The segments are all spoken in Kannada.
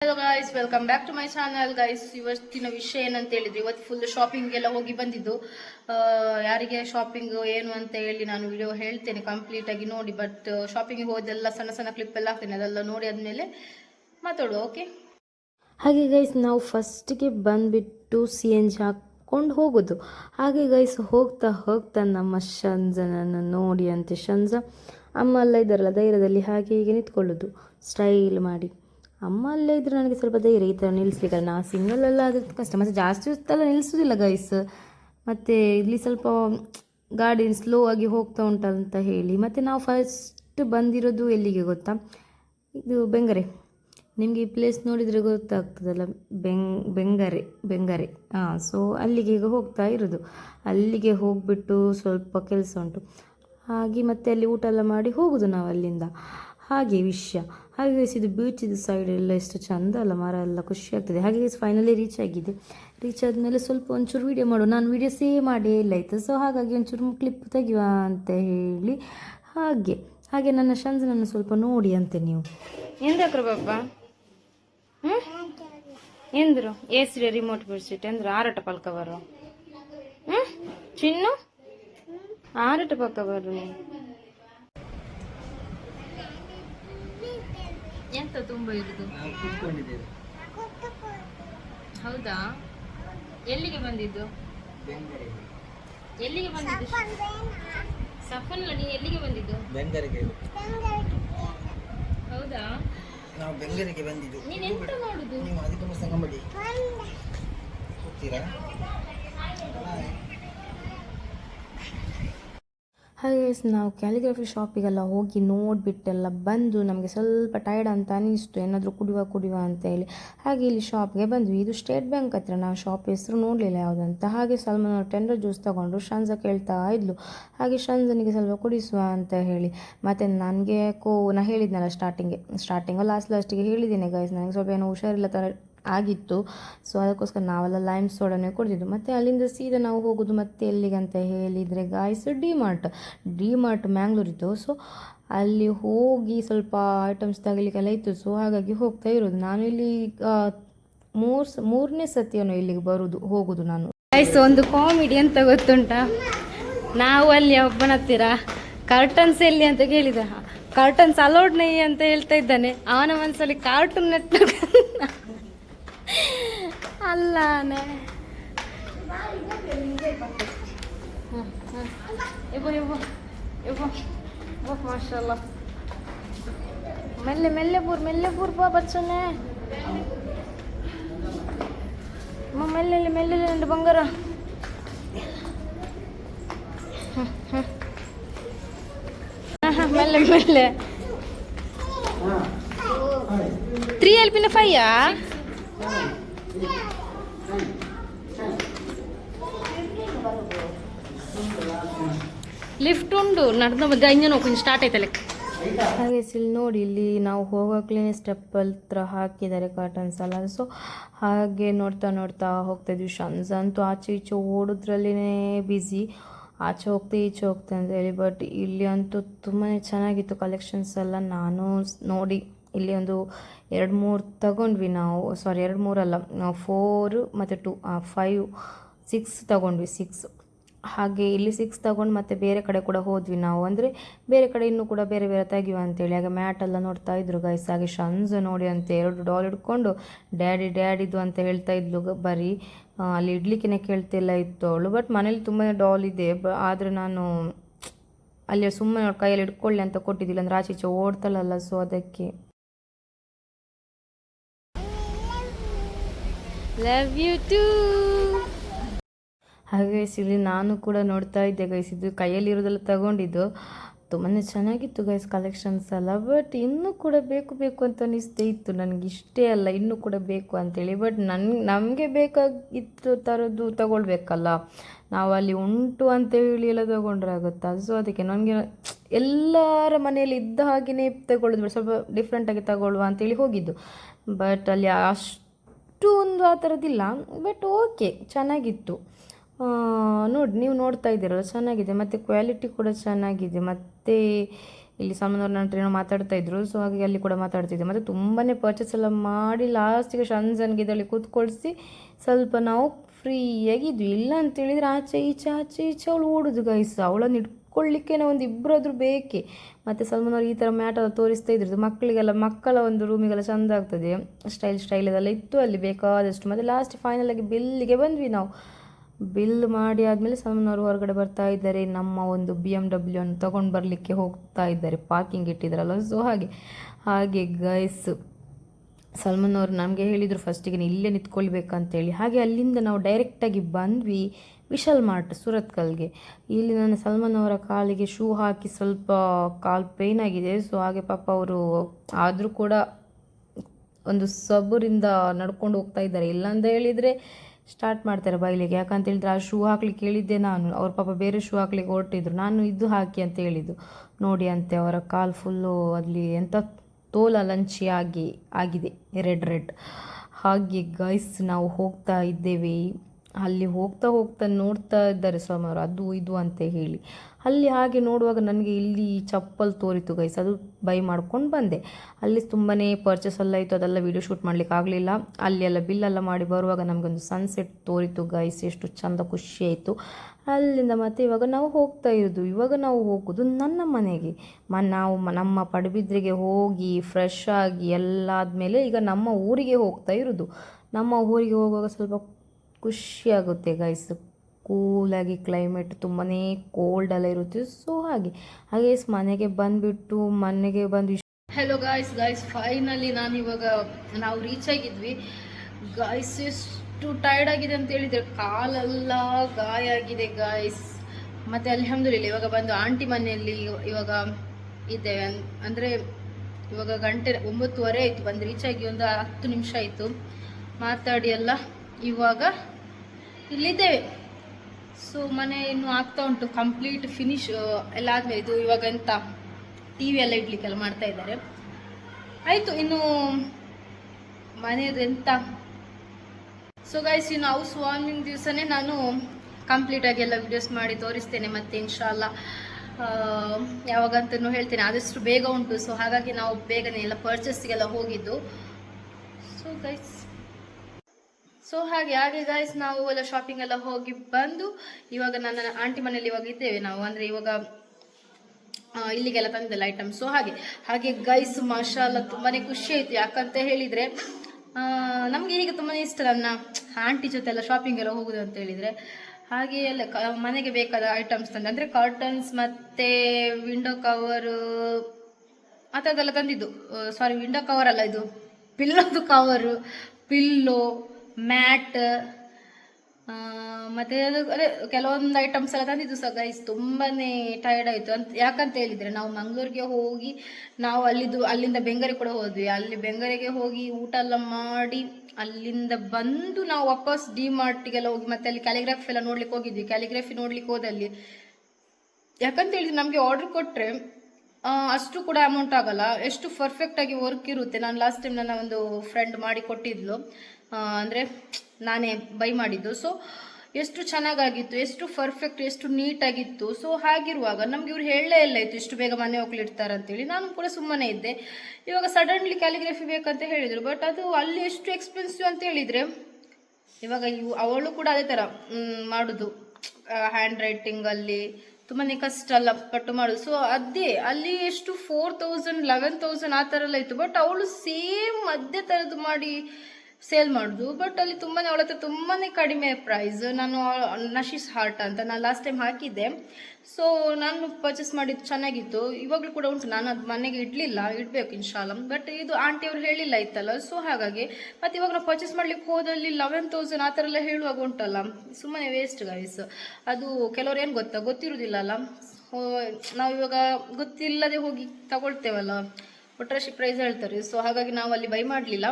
Hello guys welcome back to my channel guys ಇವತ್ತಿನ ವಿಷಯ ಏನಂತ ಹೇಳಿದ್ರೆ, ಇವತ್ತು ಫುಲ್ ಶಾಪಿಂಗ್ ಎಲ್ಲ ಹೋಗಿ ಬಂದಿದ್ದು. ಯಾರಿಗೆ ಶಾಪಿಂಗ್ ಏನು ಅಂತ ಹೇಳಿ ನಾನು ವಿಡಿಯೋ ಹೇಳ್ತೇನೆ ಕಂಪ್ಲೀಟ್ ಆಗಿ ನೋಡಿ ಬಟ್ ಶಾಪಿಂಗ್ ಹೋದೆಲ್ಲ ಸಣ್ಣ ಸಣ್ಣ ಕ್ಲಿಪ್ ಎಲ್ಲ ಹಾಕ್ತೇನೆ, ಅದೆಲ್ಲ ನೋಡಿ ಆದ್ಮೇಲೆ ಮಾತಾಡುವ ಓಕೆ ಹಾಗೆ ಗೈಸ್ ನಾವು ಫಸ್ಟಿಗೆ ಬಂದುಬಿಟ್ಟು ಸಿ ಎನ್ ಜಿ ಹಾಕ್ಕೊಂಡು ಹೋಗೋದು. ಹಾಗೆ ಗೈಸ್ ಹೋಗ್ತಾ ಹೋಗ್ತಾ ನಮ್ಮ ಶಂಜನನ್ನು ನೋಡಿ ಅಂತೆ. ಶಂಜ, ಅಮ್ಮ ಅಲ್ಲ ಇದ್ದಾರಲ್ಲ, ಧೈರ್ಯದಲ್ಲಿ ಹಾಗೆ ಹೀಗೆ ನಿಂತ್ಕೊಳ್ಳೋದು. ಸ್ಟೈಲ್ ಮಾಡಿ. ಅಮ್ಮ ಅಲ್ಲೇ ಇದ್ದರೆ ನನಗೆ ಸ್ವಲ್ಪ ಧೈರ್ಯ. ಈ ಥರ ನಿಲ್ಲಿಸ್ಲಿಕ್ಕೆ ನಾ ಸಿಂಗಲ್ ಎಲ್ಲ ಅದು ಕಷ್ಟ ಮತ್ತು ಜಾಸ್ತಿ ಹೊತ್ತಲ್ಲ, ನಿಲ್ಲಿಸೋದಿಲ್ಲ ಗೈಸ್ ಮತ್ತು ಇಲ್ಲಿ ಸ್ವಲ್ಪ ಗಾಡಿ ಸ್ಲೋ ಆಗಿ ಹೋಗ್ತಾ ಉಂಟಂತ ಹೇಳಿ. ಮತ್ತು ನಾವು ಫಸ್ಟ್ ಬಂದಿರೋದು ಎಲ್ಲಿಗೆ ಗೊತ್ತಾ? ಇದು ಬೆಂಗರೆ. ನಿಮಗೆ ಈ ಪ್ಲೇಸ್ ನೋಡಿದರೆ ಗೊತ್ತಾಗ್ತದಲ್ಲ ಬೆಂಗ್ ಬೆಂಗರೆ ಬೆಂಗರೆ. ಹಾಂ ಸೊ ಅಲ್ಲಿಗೆ ಈಗ ಹೋಗ್ತಾ ಇರೋದು. ಅಲ್ಲಿಗೆ ಹೋಗಿಬಿಟ್ಟು ಸ್ವಲ್ಪ ಕೆಲಸ ಉಂಟು. ಹಾಗೆ ಮತ್ತೆ ಅಲ್ಲಿ ಊಟ ಎಲ್ಲ ಮಾಡಿ ಹೋಗೋದು ನಾವು ಅಲ್ಲಿಂದ. ಹಾಗೆ ವಿಷಯ. ಹಾಗೆ ಗೈಸ್ ಇದು ಬೀಚಿದ ಸೈಡ್ ಎಲ್ಲ ಎಷ್ಟು ಚಂದ ಅಲ್ಲ, ಮರ ಎಲ್ಲ ಖುಷಿ ಆಗ್ತದೆ. ಹಾಗೆ ಫೈನಲಿ ರೀಚ್ ಆಗಿದೆ. ರೀಚ್ ಆದಮೇಲೆ ಸ್ವಲ್ಪ ಒಂಚೂರು ವೀಡಿಯೋ ಮಾಡು ನಾನು ವೀಡಿಯೋ ಸೇವ್ ಮಾಡೇ ಇಲ್ಲ ಆಯಿತು? ಸೊ ಹಾಗಾಗಿ ಒಂಚೂರು ಕ್ಲಿಪ್ ತೆಗೆಯುವ ಅಂತ ಹೇಳಿ. ಹಾಗೆ ಹಾಗೆ ನನ್ನ ಶಂಜನನ್ನು ಸ್ವಲ್ಪ ನೋಡಿ ಅಂತೆ ನೀವು. ಎಂದಕ್ರ ಹ್ಞೂ ಹ್ಮ್? ಎ ಸಿ ರಿಮೋಟ್ ಬಿಡಿಸಿಟ್ಟು ಎಂದ್ರು? ಆರಟ ಪಲ್ಕ ಬರು. ಹ್ಞೂ ಚಿನ್ನು? ಆರಟ ಪಕ್ಕ ಬರು ಎಂತ ತುಂಬ ಇರುದು? ಹೌದಾ? ಎಲ್ಲಿಗೆ ಬಂದಿದ್ದು? ಎಲ್ಲಿಗೆ ಬಂದಿದ್ದು? ಸಫನ್ ನೀನು ನೀ ಎಲ್ಲಿಗೆ ಬಂದಿದ್ದು? ಬೆಂಗರಿಗೆ ಹೌದಾ? ನಾವು ಬೆಂಗರಿಗೆ ಬಂದಿದ್ದು. ನೀನ್ ಎಂತ ಮಾಡುದು ನೀವು ಅದಕ್ಕೆ ಸಂಗಮಡಿ ಹೋಗ್ತೀರಾ? ಹಾಗೆ ನಾವು ಕ್ಯಾಲಿಗ್ರಫಿ ಶಾಪಿಗೆಲ್ಲ ಹೋಗಿ ನೋಡಿಬಿಟ್ಟೆಲ್ಲ ಬಂದು ನಮಗೆ ಸ್ವಲ್ಪ ಟೈರ್ಡ್ ಅಂತ ಅನ್ನಿಸ್ತು ಏನಾದರೂ ಕುಡಿಯುವ ಕುಡಿಯುವ ಅಂತ ಹೇಳಿ. ಹಾಗೆ ಇಲ್ಲಿ ಶಾಪ್ಗೆ ಬಂದ್ವಿ. ಇದು ಸ್ಟೇಟ್ ಬ್ಯಾಂಕ್ ಹತ್ರ. ನಾವು ಶಾಪ್ ಹೆಸರು ನೋಡಲಿಲ್ಲ ಯಾವುದಂತ. ಹಾಗೆ ಸಲ್ಮಾನ್ ಅವರು ಟೆಂಡರ್ ಜ್ಯೂಸ್ ತಗೊಂಡು ಶಂಜ ಕೇಳ್ತಾ ಇದ್ಲು. ಹಾಗೆ ಶಂಜನಿಗೆ ಸ್ವಲ್ಪ ಕುಡಿಸುವ ಅಂತ ಹೇಳಿ. ಮತ್ತು ನನಗೆ ಕೋ ನಾ ಹೇಳಿದ್ನಲ್ಲ ಸ್ಟಾರ್ಟಿಂಗ್ ಸ್ಟಾರ್ಟಿಂಗು ಲಾಸ್ಟ್ ಲಾಸ್ಟಿಗೆ ಹೇಳಿದ್ದೀನಿ ಗೈಸ್ ನನಗೆ ಸ್ವಲ್ಪ ಏನೋ ಹುಷಾರಿಲ್ಲ ಥರ ಆಗಿತ್ತು. ಸೊ ಅದಕ್ಕೋಸ್ಕರ ನಾವೆಲ್ಲ ಲೈಮ್ ಸೋಡಾನೇ ಕೊಡ್ತಿದ್ದು ಮತ್ತು ಅಲ್ಲಿಂದ ಸೀದಾ ನಾವು ಹೋಗೋದು ಮತ್ತೆ ಎಲ್ಲಿಗೆ ಅಂತ ಹೇಳಿದರೆ guys D Mart D Mart ಮ್ಯಾಂಗ್ಳೂರಿತ್ತು so ಅಲ್ಲಿ ಹೋಗಿ ಸ್ವಲ್ಪ ಐಟಮ್ಸ್ ತಗಲಿಕ್ಕೆಲ್ಲ ಇತ್ತು. ಸೊ ಹಾಗಾಗಿ ಹೋಗ್ತಾ ಇರೋದು. ನಾನು ಇಲ್ಲಿ ಮೂರು ಮೂರನೇ ಸತಿಯನ್ನು ಇಲ್ಲಿಗೆ ಬರೋದು, ಹೋಗೋದು ನಾನು. ಗಾಯ್ಸ್ ಒಂದು ಕಾಮಿಡಿ ಅಂತ ಗೊತ್ತುಂಟ? ನಾವು ಅಲ್ಲಿ ಒಬ್ಬನ ಹತ್ತಿರ ಕರ್ಟನ್ಸ್ ಎಲ್ಲಿ ಅಂತ ಕೇಳಿದ. ಕರ್ಟನ್ಸ್ ಅಲೌಡ್ ನೈ ಅಂತ ಹೇಳ್ತಾ ಇದ್ದಾನೆ. ಅವನ ಮನಸ್ಸಲ್ಲಿ ಕಾರ್ಟೂನ್ ನೆಟ್ವರ್ಕ್ അല്ലാനെ മെല്ലെ മെല്ലെ പൂർ മെല്ലെ പൂർ പോ ബച്ചനെ മെല്ലെ മെല്ലെ രണ്ട് ബംഗറ മെല്ലെ മെല്ലെ ത്രീ എൽ പിന്നെ ഫൈവ് ആ ಲಿಫ್ಟ್ ಉಂಡು, ನಡೆದು ಮಧ್ಯ ಇಂಜನ್ ಓಪನ್ ಸ್ಟಾರ್ಟ್ ಆಯ್ತಲ್ಲ. ಹಾಗೆ ಇಲ್ಲಿ ನೋಡಿ, ಇಲ್ಲಿ ನಾವು ಹೋಗೋಕ್ಲೇ ಸ್ಟೆಪ್ ಹತ್ರ ಹಾಕಿದ್ದಾರೆ ಕಾಟನ್ಸ್ ಎಲ್ಲ ಸೊ ಹಾಗೆ ನೋಡ್ತಾ ನೋಡ್ತಾ ಹೋಗ್ತಾ ಇದ್ವಿ. ಶನ್ಸ್ ಅಂತೂ ಆಚೆ ಈಚೆ ಓಡೋದ್ರಲ್ಲೇ ಬ್ಯುಸಿ ಆಚೆ ಹೋಗ್ತಾ ಈಚೆ ಹೋಗ್ತಾ ಅಂತ ಹೇಳಿ ಬಟ್ ಇಲ್ಲಿ ಅಂತೂ ತುಂಬಾ ಚೆನ್ನಾಗಿತ್ತು ಕಲೆಕ್ಷನ್ಸ್ ಎಲ್ಲ. ನಾನು ನೋಡಿ ಇಲ್ಲಿ ಒಂದು ಎರಡು ಮೂರು ತಗೊಂಡ್ವಿ ನಾವು ಸಾರಿ ಎರಡು ಮೂರಲ್ಲ ನಾವು ಫೋರು ಮತ್ತು ಟು ಫೈವ್ ಸಿಕ್ಸ್ ತಗೊಂಡ್ವಿ ಸಿಕ್ಸ್ ಹಾಗೆ ಇಲ್ಲಿ ಸಿಕ್ಸ್ ತಗೊಂಡು ಮತ್ತೆ ಬೇರೆ ಕಡೆ ಕೂಡ ಹೋದ್ವಿ ನಾವು. ಅಂದರೆ ಬೇರೆ ಕಡೆ ಇನ್ನೂ ಕೂಡ ಬೇರೆ ಬೇರೆ ತೆಗಿವ ಅಂತೇಳಿ. ಹಾಗೆ ಮ್ಯಾಟ್ ಎಲ್ಲ ನೋಡ್ತಾ ಇದ್ರು ಗೈಸ್ ಹಾಗೆ ಶನ್ಸ್ ನೋಡಿ ಅಂತ ಎರಡು ಡಾಲ್ ಹಿಡ್ಕೊಂಡು ಡ್ಯಾಡಿ ಡ್ಯಾಡಿದು ಅಂತ ಹೇಳ್ತಾ ಇದ್ಲು ಬರೀ ಅಲ್ಲಿ ಇಡ್ಲಿಕ್ಕೆ ಕೇಳ್ತಿಲ್ಲ ಇತ್ತು ಅವಳು. ಬಟ್ ಮನೇಲಿ ತುಂಬಾ ಡಾಲ್ ಇದೆ. ಬ, ಆದರೆ ನಾನು ಅಲ್ಲಿ ಸುಮ್ಮನೆ ಅವ್ರ ಕೈಯಲ್ಲಿ ಇಟ್ಕೊಳ್ಳಿ ಅಂತ ಕೊಟ್ಟಿದ್ದಿಲ್ಲ. ಅಂದ್ರೆ ಆಚೆ ಈಚೆ ಓಡ್ತಾಳಲ್ಲ ಸೊ ಅದಕ್ಕೆ ಲವ್ ಯು ಟೂ ಹಾಗೆ ಇಲ್ಲಿ ನಾನು ಕೂಡ ನೋಡ್ತಾ ಇದ್ದೆ ಗೈಸ್ ಇದು ಕೈಯಲ್ಲಿರೋದೆಲ್ಲ ತಗೊಂಡಿದ್ದು. ತುಂಬಾ ಚೆನ್ನಾಗಿತ್ತು ಗೈಸ್ ಕಲೆಕ್ಷನ್ಸ್ ಎಲ್ಲ ಬಟ್ ಇನ್ನೂ ಕೂಡ ಬೇಕು ಬೇಕು ಅಂತ ಅನಿಸ್ತಾ ಇತ್ತು. ನನಗೆ ಇಷ್ಟೇ ಅಲ್ಲ, ಇನ್ನೂ ಕೂಡ ಬೇಕು ಅಂತೇಳಿ. ಬಟ್ ನನ್, ನಮಗೆ ಬೇಕಾಗಿತ್ತು ಥರದ್ದು ತಗೊಳ್ಬೇಕಲ್ಲ. ನಾವು ಅಲ್ಲಿ ಉಂಟು ಅಂತ ಹೇಳಿ ಎಲ್ಲ ತಗೊಂಡ್ರೆ ಆಗುತ್ತಾ? ಸೊ ಅದಕ್ಕೆ ನನಗೆ ಎಲ್ಲರ ಮನೆಯಲ್ಲಿ ಇದ್ದ ಹಾಗೆಯೇ ತಗೊಳ್ಳೋದು ಸ್ವಲ್ಪ ಡಿಫ್ರೆಂಟಾಗಿ ತಗೊಳ್ಳುವ ಅಂತೇಳಿ ಹೋಗಿದ್ದು. ಬಟ್ ಅಲ್ಲಿ ಅಷ್ಟು ಒಂದು ಆ ಥರದ್ದಿಲ್ಲ ಬಟ್ ಓಕೆ ಚೆನ್ನಾಗಿತ್ತು. ನೋಡಿ, ನೀವು ನೋಡ್ತಾ ಇದ್ದೀರಲ್ಲ, ಚೆನ್ನಾಗಿದೆ. ಮತ್ತು ಕ್ವಾಲಿಟಿ ಕೂಡ ಚೆನ್ನಾಗಿದೆ. ಮತ್ತು ಇಲ್ಲಿ ಸಲ್ಮಾನ್ ನನ್ನ ಹತ್ರ ಏನೋ ಮಾತಾಡ್ತಾ ಇದ್ರು ಸೊ ಹಾಗಾಗಿ ಅಲ್ಲಿ ಕೂಡ ಮಾತಾಡ್ತಿದ್ದೆ. ಮತ್ತು ತುಂಬಾ ಪರ್ಚೇಸ್ ಎಲ್ಲ ಮಾಡಿ ಲಾಸ್ಟಿಗೆ ಶಂಜನ್ಗೆ ಇದರಲ್ಲಿ ಕೂತ್ಕೊಳಿಸಿ ಸ್ವಲ್ಪ ನಾವು ಫ್ರೀಯಾಗಿದ್ವಿ ಇಲ್ಲ ಅಂತೇಳಿದರೆ ಆಚೆ ಈಚೆ ಆಚೆ ಈಚೆ ಅವಳು ಓಡೋದು ಗೈಸ್ ಅವಳನ್ನು ಇಟ್ಕೊಳ್ಳಿಕ್ಕೆ ಒಂದು ಇಬ್ಬರಾದರೂ ಬೇಕೇ. ಮತ್ತು ಸಲ್ಮಾನ್ ಅವರು ಈ ಥರ ಮ್ಯಾಟೆಲ್ಲ ತೋರಿಸ್ತಾ ಇದ್ದರು ಮಕ್ಕಳಿಗೆಲ್ಲ ಮಕ್ಕಳ ಒಂದು ರೂಮಿಗೆಲ್ಲ ಚೆಂದ ಆಗ್ತದೆ. ಸ್ಟೈಲ್ ಸ್ಟೈಲ್ ಇದೆಲ್ಲ ಇತ್ತು ಅಲ್ಲಿ ಬೇಕಾದಷ್ಟು. ಮತ್ತು ಲಾಸ್ಟ್ ಫೈನಲಾಗಿ ಬಿಲ್ಲಿಗೆ ಬಂದ್ವಿ ನಾವು. ಬಿಲ್ ಮಾಡಿ ಆದಮೇಲೆ ಸಲ್ಮಾನ್ ಅವರು ಹೊರಗಡೆ ಬರ್ತಾ ಇದ್ದಾರೆ. ನಮ್ಮ ಒಂದು ಬಿ ಎಂ ಡಬ್ಲ್ಯೂ ಅನ್ನು ತೊಗೊಂಡು ಬರಲಿಕ್ಕೆ ಹೋಗ್ತಾ ಇದ್ದಾರೆ. ಪಾರ್ಕಿಂಗ್ ಇಟ್ಟಿದ್ರಲ್ಲ ಸೊ ಹಾಗೆ. ಹಾಗೆ ಗೈಸ್ ಸಲ್ಮಾನ್ ಅವರು ನಮಗೆ ಹೇಳಿದರು ಫಸ್ಟಿಗೆ ಇಲ್ಲೇ ನಿಂತ್ಕೊಳ್ಬೇಕಂತೇಳಿ. ಹಾಗೆ ಅಲ್ಲಿಂದ ನಾವು ಡೈರೆಕ್ಟಾಗಿ ಬಂದ್ವಿ. ವಿಶಾಲ್ ಮಾರ್ಟ್ ಸುರತ್ಕಲ್ಗೆ ಇಲ್ಲಿ ನಾನು ಸಲ್ಮಾನ್ ಅವರ ಕಾಲಿಗೆ ಶೂ ಹಾಕಿ ಸ್ವಲ್ಪ ಕಾಲು ಪೇಯ್ನ್ ಆಗಿದೆ. ಸೊ ಹಾಗೆ ಪಾಪ ಅವರು ಆದರೂ ಕೂಡ ಒಂದು ಸಬರಿಂದ ನಡ್ಕೊಂಡು ಹೋಗ್ತಾ ಇದ್ದಾರೆ. ಇಲ್ಲ ಅಂತ ಹೇಳಿದರೆ ಸ್ಟಾರ್ಟ್ ಮಾಡ್ತಾರೆ ಬೈಲಿಗೆ ಯಾಕಂತ ಹೇಳಿದ್ರೆ ಆ ಶೂ ಹಾಕ್ಲಿಕ್ಕೆ ಹೇಳಿದ್ದೆ ನಾನು. ಅವ್ರ ಪಾಪ ಬೇರೆ ಶೂ ಹಾಕ್ಲಿಕ್ಕೆ ಹೊರಟಿದ್ರು. ನಾನು ಇದು ಹಾಕಿ ಅಂತ ಹೇಳಿದ್ದು. ನೋಡಿ ಅಂತೆ, ಅವರ ಕಾಲು ಫುಲ್ಲು ಅಲ್ಲಿ ಎಂಥ ತೋಲ ಲಂಚಿ ಆಗಿ, ಆಗಿದೆ. Red red. ಹಾಗೆ ಗೈಸ್ ನಾವು ಹೋಗ್ತಾ ಇದ್ದೇವೆ. ಅಲ್ಲಿ ಹೋಗ್ತಾ ಹೋಗ್ತಾ ನೋಡ್ತಾ ಇದ್ದಾರೆ ಸ್ವಾಮಿಯವರು, ಅದು ಇದು ಅಂತ ಹೇಳಿ. ಅಲ್ಲಿ ಹಾಗೆ ನೋಡುವಾಗ ನನಗೆ ಇಲ್ಲಿ ಚಪ್ಪಲ್ ತೋರಿತು ಗೈಸ್ ಅದು ಬೈ ಮಾಡ್ಕೊಂಡು ಬಂದೆ. ಅಲ್ಲಿ ತುಂಬಾ ಪರ್ಚೇಸ್ ಎಲ್ಲ ಇತ್ತು ಅದೆಲ್ಲ ವೀಡಿಯೋ ಶೂಟ್ ಮಾಡ್ಲಿಕ್ಕೆ ಆಗಲಿಲ್ಲ. ಅಲ್ಲಿ ಎಲ್ಲ ಬಿಲ್ಲೆಲ್ಲ ಮಾಡಿ ಬರುವಾಗ ನಮಗೊಂದು ಸನ್ಸೆಟ್ ತೋರಿತು ಗೈಸ್ ಎಷ್ಟು ಚಂದ ಖುಷಿ ಆಯಿತು. ಅಲ್ಲಿಂದ ಮತ್ತೆ ಇವಾಗ ನಾವು ಹೋಗ್ತಾ ಇರೋದು, ಇವಾಗ ನಾವು ಹೋಗೋದು ನನ್ನ ಮನೆಗೆ. ಮ, ನಾವು ನಮ್ಮ ಪಡುಬಿದ್ರಿಗೆ ಹೋಗಿ ಫ್ರೆಶ್ ಆಗಿ ಎಲ್ಲ ಆದಮೇಲೆ ಈಗ ನಮ್ಮ ಊರಿಗೆ ಹೋಗ್ತಾ ಇರೋದು. ನಮ್ಮ ಊರಿಗೆ ಹೋಗುವಾಗ ಸ್ವಲ್ಪ ಖುಷಿ ಆಗುತ್ತೆ ಗೈಸ್ ಕೂಲಾಗಿ ಕ್ಲೈಮೇಟ್ ತುಂಬಾ ಕೋಲ್ಡ್ ಎಲ್ಲ ಇರುತ್ತೆ. ಸೊ ಹಾಗೆ. ಹಾಗೆ ಮನೆಗೆ ಬಂದುಬಿಟ್ಟು ಮನೆಗೆ ಬಂದು ಹಲೋ ಗಾಯ್ಸ್ ಗಾಯ್ಸ್ ಫೈನಲಿ ನಾನು ಇವಾಗ ನಾವು ರೀಚ್ ಆಗಿದ್ವಿ. ಗಾಯ್ಸ್ ಎಷ್ಟು ಟೈರ್ಡ್ ಆಗಿದೆ ಅಂತ ಹೇಳಿದ್ರೆ ಕಾಲೆಲ್ಲ ಗಾಯ ಆಗಿದೆ ಗಾಯ್ಸ್ ಮತ್ತೆ ಅಲ್ಹಮ್ದುಲಿಲ್ಲ ಇವಾಗ ಬಂದು ಆಂಟಿ ಮನೆಯಲ್ಲಿ ಇವಾಗ ಇದ್ದೇವೆ ಅಂದ್ರೆ ಇವಾಗ ಗಂಟೆ ಒಂಬತ್ತುವರೆ ಆಯಿತು, ಬಂದು ರೀಚ್ ಆಗಿ ಒಂದು ಹತ್ತು ನಿಮಿಷ ಆಯಿತು. ಮಾತಾಡಿ ಎಲ್ಲ. ಇವಾಗ ಇಲ್ಲಿದ್ದೇವೆ. ಸೊ ಮನೆ ಇನ್ನು ಆಗ್ತಾ ಉಂಟು. ಕಂಪ್ಲೀಟ್ ಫಿನಿಶ್ ಎಲ್ಲ ಆದ್ಮೇಲೆ ಇದು ಇವಾಗ ಎಂತ ಟಿ ವಿ ಎಲ್ಲ ಇಡ್ಲಿಕ್ಕೆಲ್ಲ ಮಾಡ್ತಾ ಇದ್ದಾರೆ. ಆಯಿತು, ಇನ್ನು ಮನೆಯದು ಎಂತ? ಸೊ ಗೈಸ್ ಇನ್ನು ಹೌಸ್ ವಾರ್ಮಿಂಗ್ ದಿವಸನೇ ನಾನು ಕಂಪ್ಲೀಟಾಗಿ ಎಲ್ಲ ವಿಡಿಯೋಸ್ ಮಾಡಿ ತೋರಿಸ್ತೇನೆ ಮತ್ತೆ ಇನ್ಶಾಲ್ಲ ಯಾವಾಗಂತನೂ ಹೇಳ್ತೇನೆ, ಆದಷ್ಟು ಬೇಗ ಉಂಟು. ಸೊ ಹಾಗಾಗಿ ನಾವು ಬೇಗನೆ ಎಲ್ಲ ಪರ್ಚೇಸ್ಗೆಲ್ಲ ಹೋಗಿದ್ದು. ಸೊ ಗೈಸ್ ಸೊ ಹಾಗೆ ಹಾಗೆ ಗಾಯ್ಸ್ ನಾವು ಎಲ್ಲ ಶಾಪಿಂಗ್ ಎಲ್ಲ ಹೋಗಿ ಬಂದು, ಇವಾಗ ನನ್ನ ಆಂಟಿ ಮನೇಲಿ ಇವಾಗ ಇದ್ದೇವೆ ನಾವು. ಅಂದರೆ ಇವಾಗ ಇಲ್ಲಿಗೆಲ್ಲ ತಂದಿದ್ದಲ್ಲ ಐಟಮ್ ಸೊ ಹಾಗೆ ಹಾಗೆ ಗೈಸ್ ಮಾಷಾಲ್ಲ ತುಂಬಾ ಖುಷಿ ಆಯಿತು. ಯಾಕಂತ ಹೇಳಿದರೆ ನಮಗೆ ಈಗ ತುಂಬಾ ಇಷ್ಟ ನನ್ನ ಆಂಟಿ ಜೊತೆ ಎಲ್ಲ ಶಾಪಿಂಗ್ ಎಲ್ಲ ಹೋಗೋದು ಅಂತ ಹೇಳಿದರೆ. ಹಾಗೆ ಎಲ್ಲ ಮನೆಗೆ ಬೇಕಾದ ಐಟಮ್ಸ್ ತಂದೆ, ಅಂದರೆ ಕರ್ಟನ್ಸ್ ಮತ್ತು ವಿಂಡೋ ಕವರು ಆ ಥರದ್ದೆಲ್ಲ ತಂದಿದ್ದು. ಸಾರಿ ವಿಂಡೋ ಕವರ್ ಅಲ್ಲ ಇದು. ಪಿಲ್ಲೋದು ಕವರು ಪಿಲ್ಲೋ ಮ್ಯಾಟ್ ಮತ್ತೆ ಅದು ಅದೇ ಕೆಲವೊಂದು ಐಟಮ್ಸ್ ಎಲ್ಲ ತಂದಿದ್ದು ಸಹ ಗೈಸ್ ತುಂಬಾನೇ ಟೈರ್ಡ್ ಆಯಿತು. ಅಂತ ಯಾಕಂತ ಹೇಳಿದ್ರೆ ನಾವು ಮಂಗಳೂರಿಗೆ ಹೋಗಿ ನಾವು ಅಲ್ಲಿದ್ದು, ಅಲ್ಲಿಂದ ಬೆಂಗರಿ ಕೂಡ ಹೋದ್ವಿ. ಅಲ್ಲಿ ಬೆಂಗರಿಗೆ ಹೋಗಿ ಊಟ ಎಲ್ಲ ಮಾಡಿ ಅಲ್ಲಿಂದ ಬಂದು ನಾವು ವಾಪಸ್ ಡಿ ಮಾರ್ಟಿಗೆಲ್ಲ ಹೋಗಿ ಮತ್ತೆ ಅಲ್ಲಿ ಕ್ಯಾಲಿಗ್ರಾಫಿ ಎಲ್ಲ ನೋಡ್ಲಿಕ್ಕೆ ಹೋಗಿದ್ವಿ. ಕ್ಯಾಲಿಗ್ರಫಿ ನೋಡ್ಲಿಕ್ಕೆ ಹೋದಲ್ಲಿ ಯಾಕಂತ ಹೇಳಿದ್ರೆ ನಮಗೆ ಆರ್ಡರ್ ಕೊಟ್ಟರೆ ಅಷ್ಟು ಕೂಡ ಅಮೌಂಟ್ ಆಗಲ್ಲ. ಎಷ್ಟು ಪರ್ಫೆಕ್ಟ್ ಆಗಿ ವರ್ಕ್ ಇರುತ್ತೆ. ನಾನು ಲಾಸ್ಟ್ ಟೈಮ್ ನನ್ನ ಒಂದು ಫ್ರೆಂಡ್ ಮಾಡಿ ಕೊಟ್ಟಿದ್ಲು. ಅಂದ್ರೆ ನಾನೇ ಬೈ ಮಾಡಿದ್ದು. ಸೊ ಎಷ್ಟು ಚೆನ್ನಾಗಾಗಿತ್ತು, ಎಷ್ಟು ಪರ್ಫೆಕ್ಟ್ ಎಷ್ಟು ನೀಟಾಗಿತ್ತು. ಸೊ ಹಾಗಿರುವಾಗ ನಮ್ಗೆ ಇವ್ರು ಹೇಳಲೇ ಇಲ್ಲ, ಇತ್ತು, ಇಷ್ಟು ಬೇಗ ಮನೆ ಹೋಗ್ಲಿಡ್ತಾರಂತೇಳಿ ನಾನು ಕೂಡ ಸುಮ್ಮನೆ ಇದ್ದೆ. ಇವಾಗ ಸಡನ್ಲಿ ಕ್ಯಾಲಿಗ್ರಫಿ ಬೇಕಂತ ಹೇಳಿದರು ಬಟ್ ಅದು ಅಲ್ಲಿ ಎಷ್ಟು ಎಕ್ಸ್ಪೆನ್ಸಿವ್ ಅಂತ ಹೇಳಿದ್ರೆ, ಇವಾಗ ಇವು, ಅವಳು ಕೂಡ ಅದೇ ಥರ ಮಾಡೋದು. ಹ್ಯಾಂಡ್ ರೈಟಿಂಗ್ ಅಲ್ಲಿ ತುಂಬಾನೇ ಕಷ್ಟ ಅಲ್ಲ, ಪಟ್ಟು ಮಾಡುದು. ಸೊ ಅದೇ, ಅಲ್ಲಿ ಎಷ್ಟು ಫೋರ್ ತೌಸಂಡ್ ಲೆವೆನ್ ತೌಸಂಡ್ ಆ ಥರ ಎಲ್ಲ ಇತ್ತು. ಬಟ್ ಅವಳು ಸೇಮ್ ಅದೇ ಥರದ್ದು ಮಾಡಿ ಸೇಲ್ ಮಾಡೋದು ಬಟ್ ಅಲ್ಲಿ ತುಂಬಾನೇ ಅವಳ ಹತ್ರ ತುಂಬಾನೇ ಕಡಿಮೆ ಪ್ರೈಸ್ ನಾನು, ನಶೀಸ್ ಹಾರ್ಟ್ ಅಂತ ನಾನು ಲಾಸ್ಟ್ ಟೈಮ್ ಹಾಕಿದ್ದೆ. ಸೊ ನಾನು ಪರ್ಚೇಸ್ ಮಾಡಿದ್ದು ಚೆನ್ನಾಗಿತ್ತು. ಇವಾಗಲೂ ಕೂಡ ಉಂಟು. ನಾನು ಅದು ಮನೆಗೆ ಇಡಲಿಲ್ಲ, ಇಡಬೇಕು ಇನ್ಶಾಲ ಬಟ್ ಇದು ಆಂಟಿ ಅವರು ಹೇಳಿಲ್ಲ ಇತ್ತಲ್ಲ ಸೊ ಹಾಗಾಗಿ ಮತ್ತು ಇವಾಗ ನಾವು ಪರ್ಚೇಸ್ ಮಾಡ್ಲಿಕ್ಕೆ ಹೋದಲ್ಲಿ ಲೆವೆನ್ ತೌಸಂಡ್ ಆ ಥರ ಎಲ್ಲ ಹೇಳುವಾಗ ಉಂಟಲ್ಲ. ಸುಮ್ಮನೆ ವೇಸ್ಟ್ ಗೈಸ್ ಅದು ಕೆಲವ್ರು ಏನು ಗೊತ್ತಾ? ಗೊತ್ತಿರೋದಿಲ್ಲ ಅಲ್ಲ ನಾವು ಇವಾಗ ಗೊತ್ತಿಲ್ಲದೆ ಹೋಗಿ ತಗೊಳ್ತೇವಲ್ಲ. ಒಟ್ರಾಶಿ ಪ್ರೈಸ್ ಹೇಳ್ತಾರೆ. ಸೊ ಹಾಗಾಗಿ ನಾವು ಅಲ್ಲಿ ಬೈ ಮಾಡಲಿಲ್ಲ.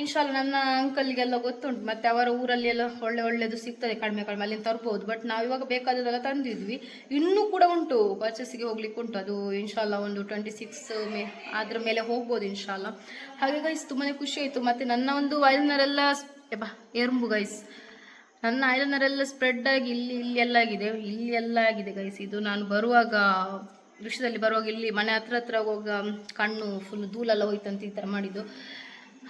ಇನ್ಶಾಲ್ಲ ನನ್ನ ಅಂಕಲ್ಗೆಲ್ಲ ಗೊತ್ತುಂಟು, ಮತ್ತೆ ಅವರ ಊರಲ್ಲಿ ಎಲ್ಲ ಒಳ್ಳೆ ಒಳ್ಳೆಯದು ಸಿಗ್ತದೆ, ಕಡಿಮೆ ಕಡಿಮೆ ಅಲ್ಲಿಂದ ತರ್ಬೋದು. ಬಟ್ ನಾವು ಇವಾಗ ಬೇಕಾದದೆಲ್ಲ ತಂದಿದ್ವಿ. ಇನ್ನೂ ಕೂಡ ಉಂಟು ಪರ್ಚೇಸಿಗೆ ಹೋಗ್ಲಿಕ್ಕೆ ಉಂಟು. ಅದು ಇನ್ಶಾಲ್ಲ ಒಂದು ಟ್ವೆಂಟಿ ಸಿಕ್ಸ್ ಮೇ, ಅದ್ರ ಮೇಲೆ ಹೋಗ್ಬೋದು ಇನ್ಶಾಲ್ಲ ಹಾಗೆ ಗೈಸ್ ತುಂಬಾ ಖುಷಿ ಆಯಿತು. ಮತ್ತೆ ನನ್ನ ಒಂದು ಐಲನರೆಲ್ಲ ಬಾ ಎறுಂಬು ಗೈಸ್ ನನ್ನ ಐಲನರೆಲ್ಲ ಸ್ಪ್ರೆಡ್ ಆಗಿ ಇಲ್ಲಿ ಇಲ್ಲಿ ಎಲ್ಲ ಆಗಿದೆ, ಇಲ್ಲಿ ಎಲ್ಲ ಆಗಿದೆ ಗೈಸ್ ಇದು ನಾನು ಬರುವಾಗ ದೃಶ್ಯದಲ್ಲಿ ಬರುವಾಗ ಇಲ್ಲಿ ಮನೆ ಹತ್ರ ಹತ್ರ ಹೋಗ ಕಣ್ಣು ಫುಲ್ ಧೂಲೆಲ್ಲ ಹೋಯ್ತಂತ ಈ ಥರ ಮಾಡಿದ್ದು.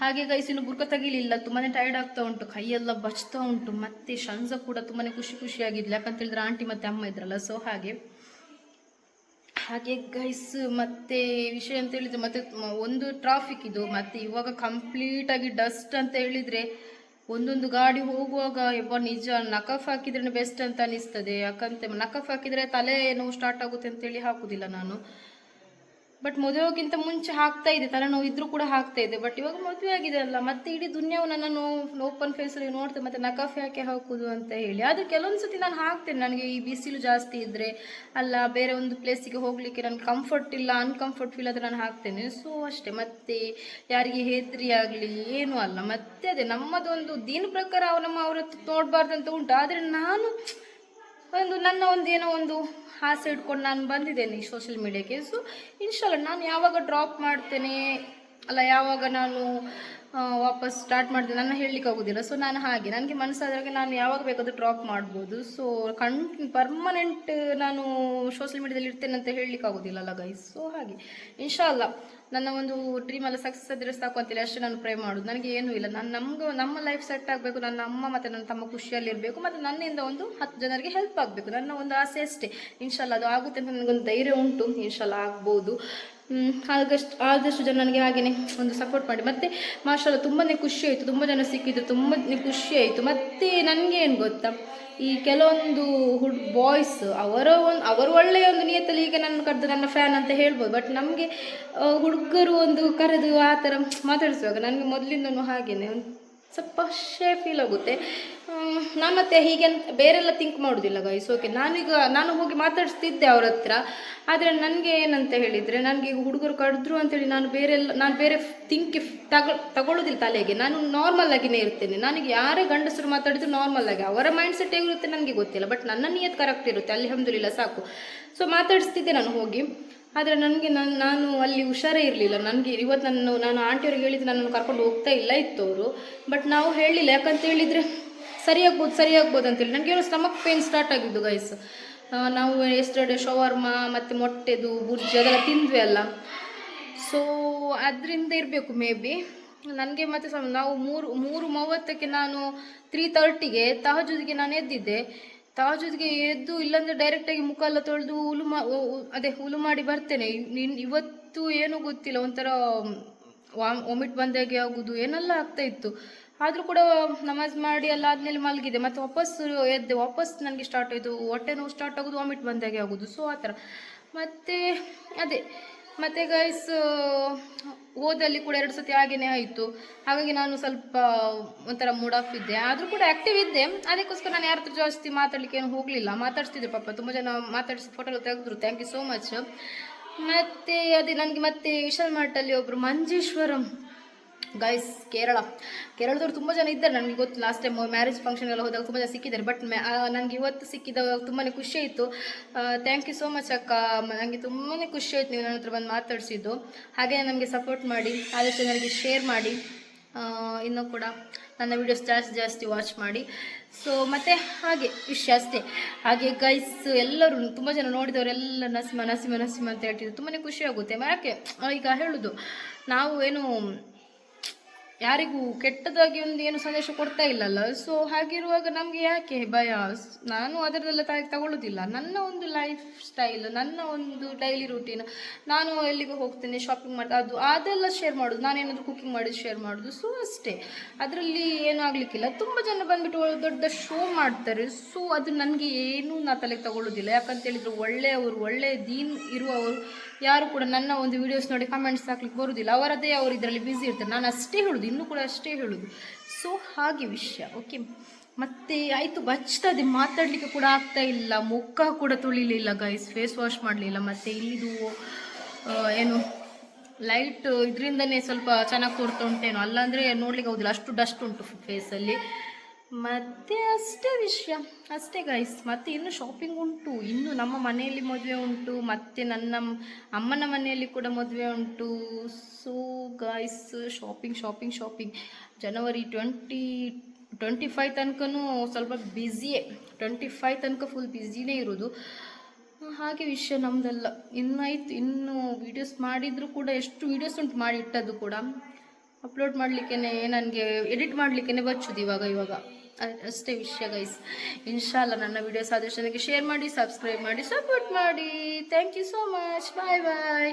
ಹಾಗೆ ಗೈಸ್ ಇನ್ನು ಬುರ್ಕ ತೆಗಿಲಿಲ್ಲ. ತುಂಬಾ ಟೈರ್ಡ್ ಆಗ್ತಾ ಉಂಟು. ಕೈಯೆಲ್ಲ ಬಚ್ತಾ ಉಂಟು. ಮತ್ತೆ ಶಂಸ ಕೂಡ ತುಂಬಾ ಖುಷಿ ಖುಷಿಯಾಗಿದ್ಲು. ಯಾಕಂತ ಹೇಳಿದ್ರೆ ಆಂಟಿ ಮತ್ತೆ ಅಮ್ಮ ಇದ್ರಲ್ಲ ಸೊ ಹಾಗೆ. ಹಾಗೆ ಗೈಸ್ ಮತ್ತೆ ವಿಷಯ ಅಂತ ಹೇಳಿದ್ರೆ ಮತ್ತೆ ಒಂದು ಟ್ರಾಫಿಕ್ ಇದು. ಮತ್ತೆ ಇವಾಗ ಕಂಪ್ಲೀಟ್ ಆಗಿ ಡಸ್ಟ್ ಅಂತ ಹೇಳಿದ್ರೆ ಒಂದೊಂದು ಗಾಡಿ ಹೋಗುವಾಗ ಯಪ್ಪ ನಿಜ, ನಕಫ್ ಹಾಕಿದ್ರೆ ಬೆಸ್ಟ್ ಅಂತ ಅನಿಸ್ತದೆ. ಯಾಕಂತ, ನಕಫ್ ಹಾಕಿದ್ರೆ ತಲೆ ನೋವು ಸ್ಟಾರ್ಟ್ ಆಗುತ್ತೆ ಅಂತೇಳಿ ಹಾಕುದಿಲ್ಲ ನಾನು. ಬಟ್ ಮದುವೆಗಿಂತ ಮುಂಚೆ ಹಾಕ್ತಾ ಇದೆ, ತಲೆನೋವು ಇದ್ರೂ ಕೂಡ ಹಾಕ್ತಾ ಇದೆ. ಬಟ್ ಇವಾಗ ಮದುವೆ ಆಗಿದೆ ಅಲ್ಲ, ಮತ್ತೆ ಇಡೀ ದುನಿಯಾವು ನನ್ನನ್ನು ಓಪನ್ ಫೇಸಲ್ಲಿ ನೋಡ್ತೇವೆ ಮತ್ತೆ ನಕಾಫಿ ಯಾಕೆ ಹಾಕುದು ಅಂತ ಹೇಳಿ. ಆದ್ರೆ ಕೆಲವೊಂದು ಸತಿ ನಾನು ಹಾಕ್ತೇನೆ. ನನಗೆ ಈ ಬಿಸಿಲು ಜಾಸ್ತಿ ಇದ್ರೆ, ಅಲ್ಲ ಬೇರೆ ಒಂದು ಪ್ಲೇಸಿಗೆ ಹೋಗ್ಲಿಕ್ಕೆ ನನಗೆ ಕಂಫರ್ಟ್ ಇಲ್ಲ ಅನ್ಕಂಫರ್ಟ್ ಫೀಲ್ ಆದ್ರೆ ನಾನು ಹಾಕ್ತೇನೆ. ಸೊ ಅಷ್ಟೇ, ಮತ್ತೆ ಯಾರಿಗೆ ಹೆದ್ರಿ ಆಗಲಿ, ಏನೂ ಅಲ್ಲ. ಮತ್ತೆ ಅದೇ, ನಮ್ಮದೊಂದು ದಿನ ಪ್ರಕಾರ ಅವ್ರು ನಮ್ಮ ಅವ್ರ ನೋಡ್ಬಾರ್ದಂತ ಉಂಟು. ಆದರೆ ನಾನು ಒಂದು ನನ್ನ ಒಂದು ಏನೋ ಒಂದು ಆಸೆ ಇಟ್ಕೊಂಡು ನಾನು ಬಂದಿದ್ದೇನೆ ಈ ಸೋಷಿಯಲ್ ಮೀಡಿಯಾಕ್ಕೆ ಸೊ ಇನ್ಶಾಲ್ಲ ನಾನು ಯಾವಾಗ ಡ್ರಾಪ್ ಮಾಡ್ತೇನೆ? ಅಲ್ಲ, ಯಾವಾಗ ನಾನು ವಾಪಸ್ ಸ್ಟಾರ್ಟ್ ಮಾಡಿದೆ ನನ್ನ ಹೇಳಲಿಕ್ಕೆ ಆಗೋದಿಲ್ಲ. ಸೊ ನಾನು ಹಾಗೆ. ನನಗೆ ಮನಸ್ಸಾದಾಗ ನಾನು ಯಾವಾಗ ಬೇಕಾದರೂ ಡ್ರಾಪ್ ಮಾಡ್ಬೋದು. ಸೊ ಕಣ್ ಪರ್ಮನೆಂಟ್ ನಾನು ಸೋಷಿಯಲ್ ಮೀಡಿಯಾದಲ್ಲಿ ಇರ್ತೇನೆ ಅಂತ ಹೇಳಲಿಕ್ಕೆ ಆಗೋದಿಲ್ಲ ಅಲ್ಲ ಗೈಸ್ ಸೊ ಹಾಗೆ. ಇನ್ಶಾಲ್ಲ ನನ್ನ ಒಂದು ಡ್ರೀಮ್ ಎಲ್ಲ ಸಕ್ಸಸ್ ಆದರೆ ಸಾಕು ಅಂತೇಳಿ ಅಷ್ಟೇ ನಾನು ಪ್ರೇ ಮಾಡೋದು. ನನಗೆ ಏನೂ ಇಲ್ಲ. ನಾನು, ನಮ್ಗೆ, ನಮ್ಮ ಲೈಫ್ ಸೆಟ್ ಆಗಬೇಕು. ನನ್ನ ಅಮ್ಮ ಮತ್ತು ನನ್ನ ತಮ್ಮ ಖುಷಿಯಲ್ಲಿರಬೇಕು ಮತ್ತು ನನ್ನಿಂದ ಒಂದು ಹತ್ತು ಜನರಿಗೆ ಹೆಲ್ಪ್ ಆಗಬೇಕು. ನನ್ನ ಒಂದು ಆಸೆ ಅಷ್ಟೇ. ಇನ್ಶಾಲ್ಲ ಅದು ಆಗುತ್ತೆ ಅಂತ ನನಗೊಂದು ಧೈರ್ಯ ಉಂಟು. ಇನ್ಶಾಲ್ಲ ಆಗ್ಬೋದು. ಹ್ಮ್, ಆಗಷ್ಟು ಆದಷ್ಟು ಜನ ನನಗೆ ಹಾಗೆಯೇ ಒಂದು ಸಪೋರ್ಟ್ ಮಾಡಿ. ಮತ್ತು ಮಾಷಲ್ಲ ತುಂಬಾ ಖುಷಿ ಆಯಿತು. ತುಂಬ ಜನ ಸಿಕ್ಕಿದ್ರು. ತುಂಬ ಖುಷಿ ಆಯಿತು. ಮತ್ತು ನನಗೆ ಏನು ಗೊತ್ತಾ? ಈ ಕೆಲವೊಂದು ಹುಡ್ ಬಾಯ್ಸ್ ಅವರ ಒಂದು ಅವರು ಒಳ್ಳೆಯ ಒಂದು ನಿಯತ್ತಲ್ಲಿ ಈಗ ನನ್ನ ಕರೆದು ನನ್ನ ಫ್ಯಾನ್ ಅಂತ ಹೇಳ್ಬೋದು. ಬಟ್ ನಮಗೆ ಹುಡುಗರು ಒಂದು ಕರೆದು ಆ ಥರ ಮಾತಾಡಿಸುವಾಗ ನನಗೆ ಮೊದಲಿಂದನೂ ಹಾಗೇನೆ. ಒಂದು ಸ್ವಲ್ಪ ಶೇ ಫೀಲ್ ಆಗುತ್ತೆ. ನಾನು ಮತ್ತೆ ಹೀಗೆ ಬೇರೆಲ್ಲ ಥಿಂಕ್ ಮಾಡೋದಿಲ್ಲ ಗೈಸ್ ಓಕೆ ನಾನೀಗ, ನಾನು ಹೋಗಿ ಮಾತಾಡಿಸ್ತಿದ್ದೆ ಅವ್ರ ಹತ್ರ. ಆದರೆ ನನಗೆ ಏನಂತ ಹೇಳಿದರೆ, ನನಗೆ ಹುಡುಗರು ಕಡಿದ್ರು ಅಂತೇಳಿ ನಾನು ಬೇರೆಲ್ಲ ನಾನು ಬೇರೆ ಥಿಂಕ್ ತಗೊ ತಗೊಳ್ಳೋದಿಲ್ಲ ತಲೆಗೆ. ನಾನು ನಾರ್ಮಲ್ ಆಗಿನೇ ಇರ್ತೇನೆ. ನನಗೆ ಯಾರೇ ಗಂಡಸರು ಮಾತಾಡಿದ್ರು ನಾರ್ಮಲ್ ಆಗಿ. ಅವರ ಮೈಂಡ್ ಸೆಟ್ ಹೇಗಿರುತ್ತೆ ನನಗೆ ಗೊತ್ತಿಲ್ಲ ಬಟ್ ನನ್ನ ನಿಯತ್ ಕರೆಕ್ಟ್ ಇರುತ್ತೆ. ಅಲ್ಹಮ್ದುಲಿಲ್ಲ ಸಾಕು. ಸೊ ಮಾತಾಡಿಸ್ತಿದ್ದೆ ನಾನು ಹೋಗಿ. ಆದರೆ ನನಗೆ ನಾನು ನಾನು ಅಲ್ಲಿ ಹುಷಾರೇ ಇರಲಿಲ್ಲ. ನನಗೆ ಇವತ್ತು ನಾನು ನಾನು ಆಂಟಿಯವ್ರಿಗೆ ಹೇಳಿದ್ದು ನನ್ನನ್ನು ಕರ್ಕೊಂಡು ಹೋಗ್ತಾ ಇಲ್ಲ ಇತ್ತು ಅವರು ಬಟ್ ನಾವು ಹೇಳಲಿಲ್ಲ ಯಾಕಂತ ಹೇಳಿದರೆ ಸರಿಯಾಗ್ಬೋದು ಸರಿಯಾಗ್ಬೋದು ಅಂತೇಳಿ ನನಗೆ ಏನೋ ಸ್ಟಮಕ್ ಪೇನ್ ಸ್ಟಾರ್ಟ್ ಆಗಿದ್ದು ಗೈಸ್ ನಾವು ಎಸ್ಟರ್ಡೇ ಶವರ್ಮ ಮತ್ತು ಮೊಟ್ಟೆದು, ಬುರ್ಜಿ ಅದೆಲ್ಲ ತಿಂದ್ವಿ ಅಲ್ಲ. ಸೊ ಅದರಿಂದ ಇರಬೇಕು ಮೇ ಬಿ ನನಗೆ ಮತ್ತೆ ನಾವು ಮೂರು ಮೂರು ಮೂವತ್ತಕ್ಕೆ ನಾನು ತ್ರೀ ತರ್ಟಿಗೆ ತಹಜುದಿಗೆ ನಾನು ಎದ್ದಿದ್ದೆ. ತಹಜುದಿಗೆ ಎದ್ದು ಇಲ್ಲಾಂದ್ರೆ ಡೈರೆಕ್ಟಾಗಿ ಮುಖ ಎಲ್ಲ ತೊಳೆದು ಹುಲು ಅದೇ ಹುಲು ಮಾಡಿ ಬರ್ತೇನೆ. ನಿನ್ ಇವತ್ತು ಏನೂ ಗೊತ್ತಿಲ್ಲ, ಒಂಥರ ವಾಮಿಟ್ ಬಂದಾಗೆ ಆಗುದು, ಏನೆಲ್ಲ ಆಗ್ತಾ ಇತ್ತು. ಆದರೂ ಕೂಡ ನಮಾಜ್ ಮಾಡಿ ಎಲ್ಲ ಆದಮೇಲೆ ಮಲಗಿದೆ. ಮತ್ತೆ ವಾಪಸ್ ಎದ್ದೆ, ವಾಪಸ್ ನನಗೆ ಸ್ಟಾರ್ಟ್ ಆಯಿತು. ಹೊಟ್ಟೆ ನೋವು ಸ್ಟಾರ್ಟ್ ಆಗೋದು ವಾಮಿಟ್ ಬಂದಾಗೆ ಆಗೋದು. ಸೊ ಆ ಥರ. ಮತ್ತು, ಅದೇ. ಮತ್ತು ಗೈಸ್ ಓದಲ್ಲಿ ಕೂಡ ಎರಡು ಸತಿ ಹಾಗೇನೆ ಆಯಿತು. ಹಾಗಾಗಿ ನಾನು ಸ್ವಲ್ಪ ಒಂಥರ ಮೂಡ್ ಆಫ್ ಇದ್ದೆ. ಆದರೂ ಕೂಡ ಆ್ಯಕ್ಟಿವ್ ಇದ್ದೆ. ಅದಕ್ಕೋಸ್ಕರ ನಾನು ಯಾರ ಹತ್ರ ಜಾಸ್ತಿ ಮಾತಾಡಲಿಕ್ಕೆ ಏನು ಹೋಗಲಿಲ್ಲ. ಮಾತಾಡ್ಸ್ತಿದ್ರು ಪಾಪ. ತುಂಬ ಜನ ಮಾತಾಡಿಸಿ ಫೋಟೋ ತೆಗೆದ್ರು. ಥ್ಯಾಂಕ್ ಯು ಸೋ ಮಚ್ ಮತ್ತು ಅದೇ, ನನಗೆ ಮತ್ತೆ ವಿಶಾಲ್ ಮಾರ್ಟಲ್ಲಿ ಒಬ್ಬರು ಮಂಜೇಶ್ವರಂ. ಗೈಸ್ ಕೇರಳ ಕೇರಳದವ್ರು ತುಂಬ ಜನ ಇದ್ದಾರೆ ನನಗೆ ಗೊತ್ತು. ಲಾಸ್ಟ್ ಟೈಮ್ ಮ್ಯಾರೇಜ್ ಫಂಕ್ಷನ್ ಎಲ್ಲ ಹೋದಾಗ ತುಂಬ ಜನ ಸಿಕ್ಕಿದ್ದಾರೆ. ಬಟ್ ನನಗೆ ಇವತ್ತು ಸಿಕ್ಕಿದ ತುಂಬಾ ಖುಷಿ ಆಯಿತು. ಥ್ಯಾಂಕ್ ಯು ಸೋ ಮಚ್ ಅಕ್ಕ. ನನಗೆ ತುಂಬಾ ಖುಷಿ ಆಯ್ತು ನೀವು ನನ್ನ ಹತ್ರ ಬಂದು ಮಾತಾಡಿಸಿದ್ದು. ಹಾಗೆ ನಮಗೆ ಸಪೋರ್ಟ್ ಮಾಡಿ, ಆದಷ್ಟು ನನಗೆ ಶೇರ್ ಮಾಡಿ. ಇನ್ನೂ ಕೂಡ ನನ್ನ ವಿಡಿಯೋಸ್ ಜಾಸ್ತಿ ಜಾಸ್ತಿ ವಾಚ್ ಮಾಡಿ. ಸೊ ಮತ್ತು ಹಾಗೆ ವಿಷಯ ಅಷ್ಟೇ. ಹಾಗೆ ಗೈಸ್ ಎಲ್ಲರೂ ತುಂಬ ಜನ ನೋಡಿದವರೆಲ್ಲ ನಸಿಮ ನಸಿಮ ನಸಿಮ ಅಂತ ಹೇಳ್ತಿದ್ರು. ತುಂಬಾ ಖುಷಿ ಆಗುತ್ತೆ. ಯಾಕೆ? ಈಗ ಹೇಳೋದು. ನಾವು ಏನು ಯಾರಿಗೂ ಕೆಟ್ಟದಾಗಿ ಒಂದು ಏನು ಸಂದೇಶ ಕೊಡ್ತಾ ಇಲ್ಲಲ್ಲ. ಸೊ ಹಾಗಿರುವಾಗ ನಮಗೆ ಯಾಕೆ ಭಯ? ನಾನು ಅದರದೆಲ್ಲ ತ ತಗೊಳ್ಳೋದಿಲ್ಲ ನನ್ನ ಒಂದು ಲೈಫ್ ಸ್ಟೈಲ್ ನನ್ನ ಒಂದು ಡೈಲಿ ರೂಟೀನ್ ನಾನು ಎಲ್ಲಿಗೆ ಹೋಗ್ತೇನೆ ಶಾಪಿಂಗ್ ಮಾಡ್ತಾ, ಅದು ಅದೆಲ್ಲ ಶೇರ್ ಮಾಡೋದು. ನಾನೇನಾದರೂ ಕುಕಿಂಗ್ ಮಾಡಿ ಶೇರ್ ಮಾಡೋದು. ಸೊ ಅಷ್ಟೇ. ಅದರಲ್ಲಿ ಏನೂ ಆಗಲಿಕ್ಕಿಲ್ಲ ತುಂಬ ಜನ ಬಂದ್ಬಿಟ್ಟು ದೊಡ್ಡ ಶೋ ಮಾಡ್ತಾರೆ. ಸೊ ಅದು ನನಗೆ ಏನೂ ನಾ ತಲೆಗೆ ತಗೊಳ್ಳೋದಿಲ್ಲ ಯಾಕಂತ ಒಳ್ಳೆಯವರು ಒಳ್ಳೆಯ ದೀನ್ ಇರುವವರು ಯಾರು ಕೂಡ ನನ್ನ ಒಂದು ವಿಡಿಯೋಸ್ ನೋಡಿ ಕಮೆಂಟ್ಸ್ ಹಾಕ್ಲಿಕ್ಕೆ ಬರುವುದಿಲ್ಲ ಅವರದೇ ಅವರು ಇದರಲ್ಲಿ ಬ್ಯುಸಿ ಇರ್ತಾರೆ. ನಾನು ಅಷ್ಟೇ ಹೇಳುದು, ಇನ್ನೂ ಕೂಡ ಅಷ್ಟೇ ಹೇಳುದು. ಸೊ ಹಾಗೆ ವಿಷಯ ಓಕೆ ಮತ್ತೆ ಆಯಿತು ಬಚ್ತದೆ ಮಾತಾಡಲಿಕ್ಕೆ ಕೂಡ ಆಗ್ತಾ ಇಲ್ಲ. ಮುಖ ಕೂಡ ತುಳಿಲಿಲ್ಲ ಗೈಸ್ ಫೇಸ್ ವಾಶ್ ಮಾಡಲಿಲ್ಲ. ಮತ್ತು ಇಲ್ಲಿದು ಏನು ಲೈಟ್ ಇದರಿಂದನೇ ಸ್ವಲ್ಪ ಚೆನ್ನಾಗಿ ಕೊಡ್ತಾ ಉಂಟೇನು? ಅಲ್ಲಾಂದರೆ ನೋಡ್ಲಿಕ್ಕೆ ಹೋಗುದಿಲ್ಲ ಅಷ್ಟು ಡಸ್ಟ್ ಉಂಟು ಫೇಸಲ್ಲಿ ಮತ್ತೆ ಅಷ್ಟೇ ವಿಷಯ. ಅಷ್ಟೇ ಗೈಸ್ ಮತ್ತೆ ಇನ್ನು ಶಾಪಿಂಗ್ ಉಂಟು. ಇನ್ನು ನಮ್ಮ ಮನೆಯಲ್ಲಿ ಮದುವೆ ಉಂಟು. ಮತ್ತೆ ನನ್ನ ಅಮ್ಮನ ಮನೆಯಲ್ಲಿ ಕೂಡ ಮದುವೆ ಉಂಟು. So guys shopping shopping shopping January twenty twenty five ತನಕನೂ ಸ್ವಲ್ಪ ಬ್ಯುಸಿಯೇ ಟ್ವೆಂಟಿ ಫೈವ್ ತನಕ ಫುಲ್ ಬ್ಯುಸಿನೇ ಇರೋದು. ಹಾಗೆ ವಿಷಯ ನಮ್ದೆಲ್ಲ. ಇನ್ನಾಯ್ತು. ಇನ್ನು ವಿಡಿಯೋಸ್ ಮಾಡಿದ್ರು ಕೂಡ ಎಷ್ಟು ವಿಡಿಯೋಸ್ ಉಂಟು ಮಾಡಿ ಇಟ್ಟದ್ದು ಕೂಡ. ಅಪ್ಲೋಡ್ ಮಾಡಲಿಕ್ಕೆ ನನಗೆ ಎಡಿಟ್ ಮಾಡಲಿಕ್ಕೆ ಬಚ್ಚುದು ಇವಾಗ ಇವಾಗ. ಅಷ್ಟೇ ವಿಷಯ ಗೈಸ್ ಇನ್ಶಾಲ್ಲ ನನ್ನ ವಿಡಿಯೋಸ್ ಆದಷ್ಟು ನನಗೆ ಶೇರ್ ಮಾಡಿ ಸಬ್ಸ್ಕ್ರೈಬ್ ಮಾಡಿ ಸಪೋರ್ಟ್ ಮಾಡಿ. Thank you so much bye bye